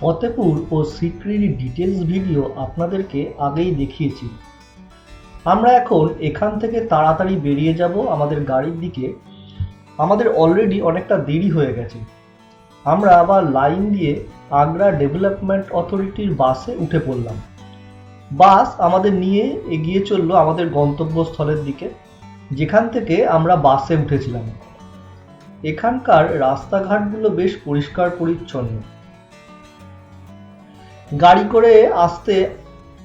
ফতেপুর ও সিক্রির details video আপনাদেরকে আগেই দেখিয়েছি। আমরা এখন এখান থেকে তাড়াতাড়ি বেরিয়ে যাব আমাদের গাড়ির দিকে। আমাদের অলরেডি অনেকটা দেরি হয়ে গেছে। আমরা আবার লাইন দিয়ে আগ্রা ডেভেলপমেন্ট অথরিটির বাসে উঠে পড়লাম। বাস আমাদের নিয়ে এগিয়ে চলল আমাদের গন্তব্যস্থলের দিকে, যেখান থেকে আমরা বাসে উঠেছিলাম। এখানকার রাস্তাঘাটগুলো বেশ পরিষ্কার পরিচ্ছন্ন গাড়ি করে আসতে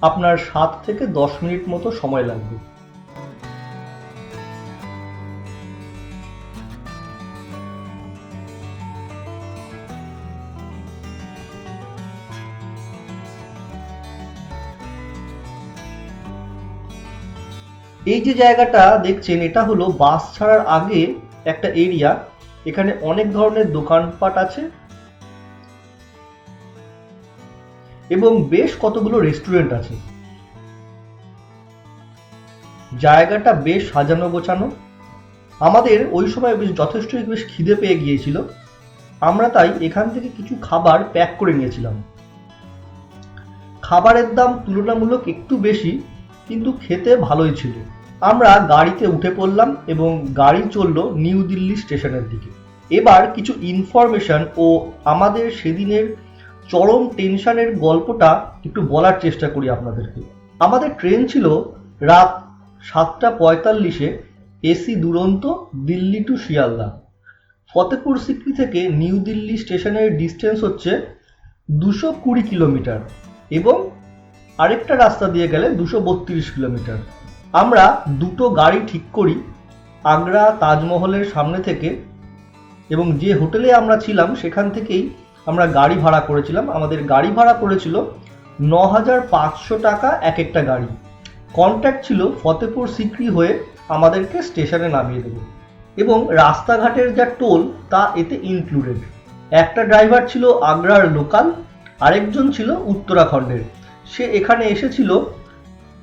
আপনার সাত থেকে দশ মিনিট মতো সময় লাগবে। এই যে জায়গাটা দেখছেন, এটা হলো বাস ছাড়ার আগে একটা এরিয়া এখানে অনেক ধরনের দোকানপাট আছে। এবং বেশ কতগুলো রেস্টুরেন্ট আছে। জায়গাটা বেশ সাজানো গোছানো। আমাদের ওই সময় বেশ যথেষ্টই বেশ খিদে পেয়ে গিয়েছিল। আমরা তাই এখান থেকে কিছু খাবার প্যাক করে নিয়েছিলাম। খাবারের দাম তুলনামূলক একটু বেশি, কিন্তু খেতে ভালোই ছিল। আমরা গাড়িতে উঠে পড়লাম এবং গাড়ি চলল নিউ দিল্লি স্টেশনের দিকে। এবার কিছু ইনফরমেশন ও আমাদের সেদিনের চরম টেনশনের গল্পটা একটু বলার চেষ্টা করি আপনাদেরকে। আমাদের ট্রেন ছিল রাত সাতটা পঁয়তাল্লিশে এসি দুরন্ত দিল্লি টু শিয়ালদা। ফতেপুর সিক্রি থেকে নিউ দিল্লি স্টেশনের ডিস্টেন্স হচ্ছে দুশো কুড়ি কিলোমিটার এবং আরেকটা রাস্তা দিয়ে গেলে দুশো বত্রিশ কিলোমিটার। আমরা দুটো গাড়ি ঠিক করি আগ্রা তাজমহলের সামনে থেকে এবং যে হোটেলে আমরা ছিলাম সেখান থেকেই আমরা গাড়ি ভাড়া করেছিলাম। আমাদের গাড়ি ভাড়া পড়েছিল ন হাজার পাঁচশো টাকা এক একটা গাড়ি। কন্ট্যাক্ট ছিল ফতেপুর সিক্রি হয়ে আমাদেরকে স্টেশনে নামিয়ে দেবে। এবং রাস্তাঘাটের যা টোল, তা এতে ইনক্লুডেড একটা ড্রাইভার ছিল আগ্রার লোকাল, আরেকজন ছিল উত্তরাখণ্ডের। সে এখানে এসেছিল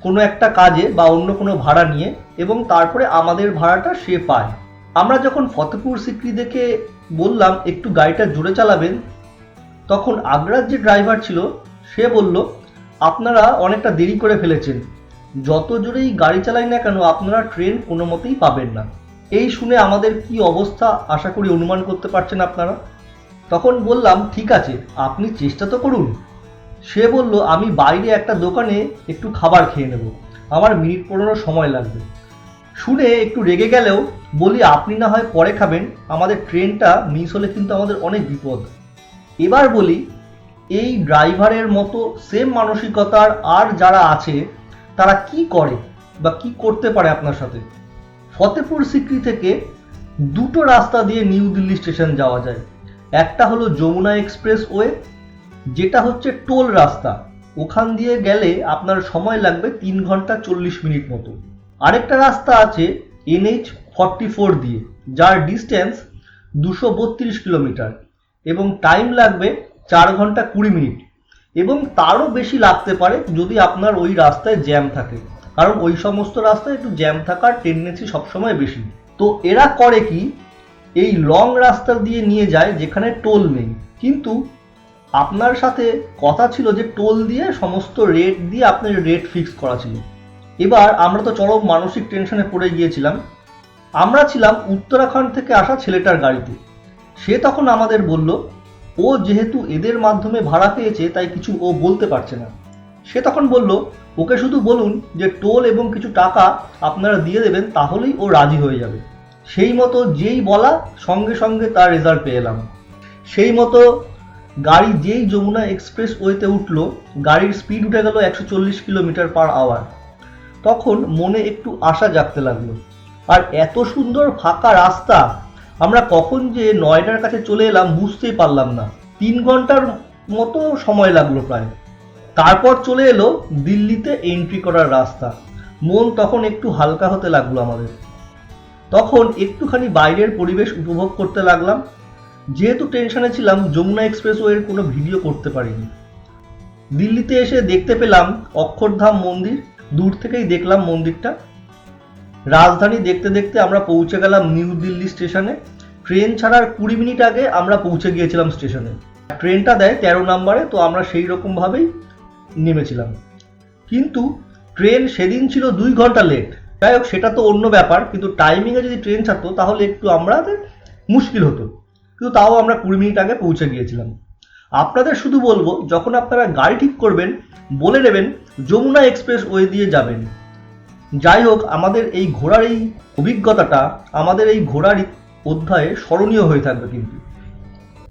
কোনো একটা কাজে বা অন্য কোনো ভাড়া নিয়ে এবং তারপরে আমাদের ভাড়াটা সে পায়। আমরা যখন ফতেপুর সিক্রি দেখে বললাম, একটু গাড়িটা জোরে চালাবেন। তখন আগ্রার যে ড্রাইভার ছিল, সে বলল, আপনারা অনেকটা দেরি করে ফেলেছেন। যত জোরেই গাড়ি চালাই না কেন, আপনারা ট্রেন কোনো মতেই পাবেন না। এই শুনে আমাদের কি অবস্থা, আশা করি অনুমান করতে পারছেন আপনারা? তখন বললাম, ঠিক আছে, আপনি চেষ্টা তো করুন। সে বলল, আমি বাইরে একটা দোকানে একটু খাবার খেয়ে নেব। আমার মিনিট পনেরো সময় লাগবে। শুনে একটু রেগে গেলেও বলি, আপনি না হয় পরে খাবেন। আমাদের ট্রেনটা মিস হলে কিন্তু আমাদের অনেক বিপদ। এবার বলি, এই ড্রাইভারের মতো সেম মানসিকতার আর যারা আছে, তারা কি করে বা কি করতে পারে আপনার সাথে? ফতেপুর সিক্রি থেকে দুটো রাস্তা দিয়ে নিউ দিল্লি স্টেশন যাওয়া যায়। একটা হলো যমুনা এক্সপ্রেস ওয়ে যেটা হচ্ছে টোল রাস্তা। ওখান দিয়ে গেলে আপনার সময় লাগবে তিন ঘণ্টা চল্লিশ মিনিট মতো। আরেকটা রাস্তা আছে এনএইচ ফর্টি ফোর দিয়ে, যার ডিস্টেন্স দুশো বত্রিশ কিলোমিটার। এবং টাইম লাগবে চার ঘণ্টা কুড়ি মিনিট। এবং তারও বেশি লাগতে পারে যদি আপনার ওই রাস্তায় জ্যাম থাকে। কারণ ওই সমস্ত রাস্তায় একটু জ্যাম থাকার টেন্ডেন্সি সবসময় বেশি। তো এরা করে কি? এই লং রাস্তা দিয়ে নিয়ে যায় যেখানে টোল নেই। কিন্তু আপনার সাথে কথা ছিল যে টোল দিয়ে সমস্ত রেট দিয়ে আপনার রেট ফিক্স করা ছিল। এবার আমরা তো চরম মানসিক টেনশনে পড়ে গিয়েছিলাম। আমরা ছিলাম উত্তরাখণ্ড থেকে আসা ছেলেটার গাড়িতে। সে তখন আমাদের বলল, ও যেহেতু এদের মাধ্যমে ভাড়া পেয়েছে, তাই কিছু ও বলতে পারছে না। সে তখন বলল, ওকে শুধু বলুন যে টোল এবং কিছু টাকা আপনারা দিয়ে দেবেন, তাহলেই ও রাজি হয়ে যাবে। সেই মতো যেই বলা, সঙ্গে সঙ্গে তার রেজাল্ট পেয়ে এলাম। সেই মতো গাড়ি যেই যমুনা এক্সপ্রেস ওয়েতে উঠল, গাড়ির স্পিড উঠে গেল একশো চল্লিশ কিলোমিটার পার আওয়ার তখন মনে একটু আশা জাগতে লাগল। আর এত সুন্দর ফাঁকা রাস্তা আমরা কখন যে নয়ডার কাছে চলে এলাম বুঝতেই পারলাম না। তিন ঘণ্টার মতো সময় লাগল প্রায়। তারপর চলে এলো দিল্লিতে এন্ট্রি করার রাস্তা। মন তখন একটু হালকা হতে লাগল আমাদের। তখন একটুখানি বাইরের পরিবেশ উপভোগ করতে লাগলাম। যেহেতু টেনশনে ছিলাম, যমুনা এক্সপ্রেসওয়ের কোনো ভিডিও করতে পারিনি। দিল্লিতে এসে দেখতে পেলাম অক্ষরধাম মন্দির। দূর থেকেই দেখলাম মন্দিরটা। রাজধানী দেখতে দেখতে আমরা পৌঁছে গেলাম নিউ দিল্লি স্টেশনে। ট্রেন ছাড়ার কুড়ি মিনিট আগে আমরা পৌঁছে গিয়েছিলাম স্টেশনে। ট্রেনটা দেয় তেরো নাম্বারে, তো আমরা সেই রকমভাবেই নেমেছিলাম। কিন্তু ট্রেন সেদিন ছিল দুই ঘণ্টা লেট যাই হোক, সেটা তো অন্য ব্যাপার, কিন্তু টাইমিংয়ে যদি ট্রেন ছাড়তো, তাহলে একটু আমাদের মুশকিল হতো। কিন্তু তাও আমরা কুড়ি মিনিট আগে পৌঁছে গিয়েছিলাম। আপনাদের শুধু বলব, যখন আপনারা গাড়ি ঠিক করবেন, বলে নেবেন, যমুনা এক্সপ্রেস ওয়ে দিয়ে যাবেন। যাই হোক, আমাদের এই ঘোরার এই অভিজ্ঞতাটা আমাদের এই ঘোরার অধ্যায়ে স্মরণীয় হয়ে থাকবে কিন্তু।